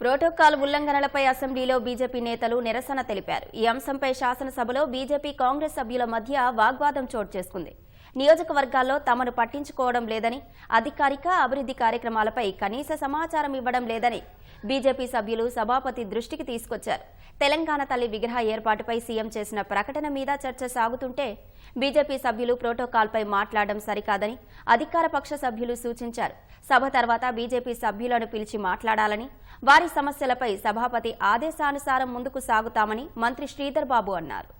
Protocol ఉల్లంఘనలపై అసెంబ్లీలో BJP నేతలు నిరసన తెలిపారు. ఈ అంశంపై శాసనసభలో బీజేపీ కాంగ్రెస్ సభ్యుల మధ్య వాగ్వాదం చోటు చేసుకుంది. నియోజకవర్గాల్లో తమను పట్టించుకోవడం లేదని అధికారిక అభివృద్ధి కార్యక్రమాలపై కనీస సమాచారం ఇవ్వడం లేదని బీజేపీ సభ్యులు సభాపతి దృష్టికి తీసుకొచ్చారు. తెలంగాణ తల్లి విగ్రహ ఏర్పాటుపై సీఎం చేసిన ప్రకటన మీద చర్చ సాగుతుంటే బీజేపీ సభ్యులు ప్రోటోకాల్పై మాట్లాడడం సరికాదని అధికార పక్ష సభ్యులు సూచించారు. సభ తర్వాత బీజేపీ సభ్యులను పిలిచి మాట్లాడాలని వారి సమస్యలపై సభాపతి ఆదేశానుసారం ముందుకు సాగుతామని మంత్రి శ్రీధర్ బాబు అన్నారు.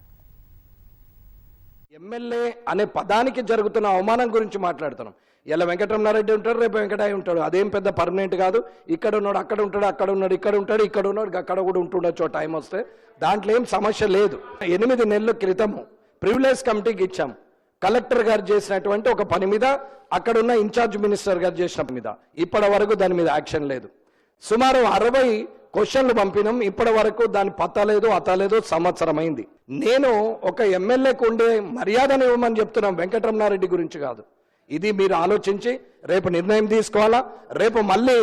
ఎమ్మెల్యే అనే పదానికి జరుగుతున్న అవమానం గురించి మాట్లాడుతున్నాం. ఇలా వెంకటరమణారెడ్డి ఉంటాడు రేపు వెంకటాయ ఉంటాడు. అదేం పెద్ద పర్మనెంట్ కాదు. ఇక్కడ ఉన్నాడు అక్కడ ఉంటాడు అక్కడ ఉన్నాడు ఇక్కడ ఉంటాడు ఇక్కడ ఉన్నాడు అక్కడ కూడా ఉంటుండొచ్చు టైం వస్తే. దాంట్లో ఏం సమస్య లేదు. ఎనిమిది నెలల క్రితము ప్రివిలేజ్ కమిటీకి ఇచ్చాం. కలెక్టర్ గారు చేసినటువంటి ఒక పని మీద అక్కడ ఉన్న ఇన్ఛార్జ్ మినిస్టర్ గారు చేసిన పని మీద. ఇప్పటి వరకు దాని మీద యాక్షన్ లేదు. సుమారు అరవై క్వశ్చన్లు పంపినాం. ఇప్పటి వరకు దాని పత్తా అత్తలేదు సంవత్సరం అయింది నేను ఒక ఎమ్మెల్యేకు ఉండే మర్యాదను ఇవ్వమని చెప్తున్నాం. వెంకటరమణారెడ్డి గురించి కాదు. ఇది మీరు ఆలోచించి రేపు నిర్ణయం తీసుకోవాలా? రేపు మళ్ళీ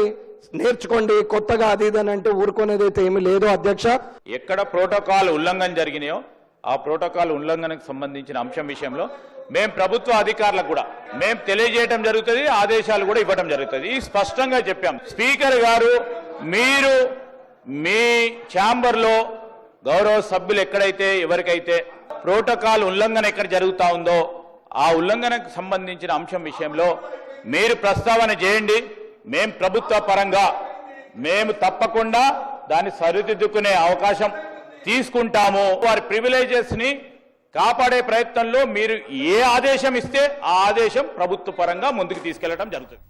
నేర్చుకోండి కొత్తగా అది ఇది అని అంటే ఊరుకునేది అయితే ఏమీ లేదు అధ్యక్ష. ఎక్కడ ప్రోటోకాల్ ఉల్లంఘన జరిగినాయో ఆ ప్రోటోకాల్ ఉల్లంఘనకు సంబంధించిన అంశం విషయంలో మేము ప్రభుత్వ అధికారులకు కూడా మేము తెలియజేయటం జరుగుతుంది ఆదేశాలు కూడా ఇవ్వటం జరుగుతుంది. ఈ స్పష్టంగా చెప్పాం. స్పీకర్ గారు మీరు మీ ఛాంబర్లో గౌరవ సభ్యులు ఎక్కడైతే ఎవరికైతే ప్రోటోకాల్ ఉల్లంఘన ఎక్కడ జరుగుతూ ఉందో ఆ ఉల్లంఘనకు సంబంధించిన అంశం విషయంలో మీరు ప్రస్తావన చేయండి. మేం ప్రభుత్వ పరంగా మేము తప్పకుండా దాన్ని సరిదిద్దుకునే అవకాశం తీసుకుంటాము. వారి ప్రివిలేజెస్ని కాపాడే ప్రయత్నంలో మీరు ఏ ఆదేశం ఇస్తే ఆ ఆదేశం ప్రభుత్వ పరంగా ముందుకు తీసుకెళ్ళడం జరుగుతుంది.